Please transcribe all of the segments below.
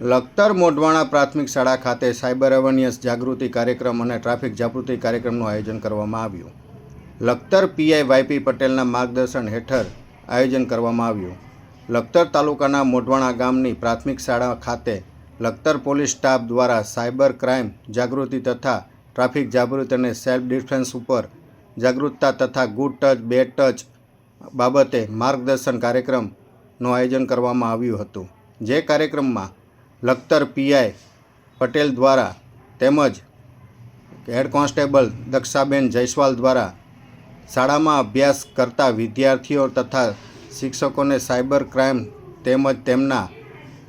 લખતર મોઢવાણા પ્રાથમિક શાળા ખાતે સાયબર અવેરનેસ જાગૃતિ કાર્યક્રમ અને ટ્રાફિક જાગૃતિ કાર્યક્રમનું આયોજન કરવામાં આવ્યું. લખતર પીઆઈ વાયપી પટેલના માર્ગદર્શન હેઠળ આયોજન કરવામાં આવ્યું. લખતર તાલુકાના મોઢવાણા ગામની પ્રાથમિક શાળા ખાતે લખતર પોલીસ સ્ટાફ દ્વારા સાયબર ક્રાઇમ, જાગૃતિ તથા ટ્રાફિક જાગૃતિ અને સેલ્ફ ડિફેન્સ ઉપર જાગૃતતા તથા ગુડ ટચ, બેડ ટચ બાબતે માર્ગદર્શન કાર્યક્રમનું આયોજન કરવામાં આવ્યું હતું. જે કાર્યક્રમમાં લખતર પીઆઈ પટેલ દ્વારા તેમજ હેડ કોન્સ્ટેબલ દક્ષાબેન જયસ્વાલ દ્વારા શાળામાં અભ્યાસ કરતા વિદ્યાર્થીઓ તથા શિક્ષકોને સાયબર ક્રાઇમ તેમજ તેમના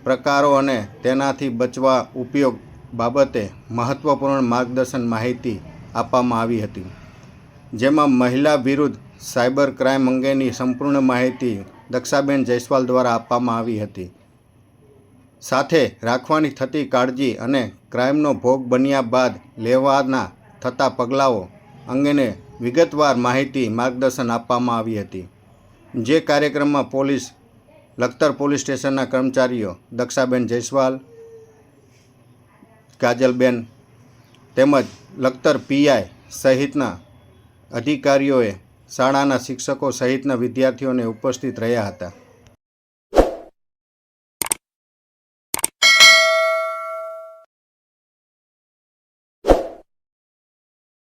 પ્રકારો અને તેનાથી બચવા ઉપયોગ બાબતે મહત્ત્વપૂર્ણ માર્ગદર્શન માહિતી આપવામાં આવી હતી. જેમાં મહિલા વિરુદ્ધ સાયબર ક્રાઇમ અંગેની સંપૂર્ણ માહિતી દક્ષાબેન જયસ્વાલ દ્વારા આપવામાં આવી હતી. સાથે રાખવાની થતી કાળજી અને ક્રાઇમનો ભોગ બન્યા બાદ લેવાના થતા પગલાઓ અંગેને વિગતવાર માહિતી માર્ગદર્શન આપવામાં આવી હતી. જે કાર્યક્રમમાં પોલીસ, લખતર પોલીસ સ્ટેશનના કર્મચારીઓ દક્ષાબેન જયસ્વાલ, કાજલબેન તેમજ લખતર પીઆઈ સહિતના અધિકારીઓએ શાળાના શિક્ષકો સહિતના વિદ્યાર્થીઓને ઉપસ્થિત રહ્યા હતા.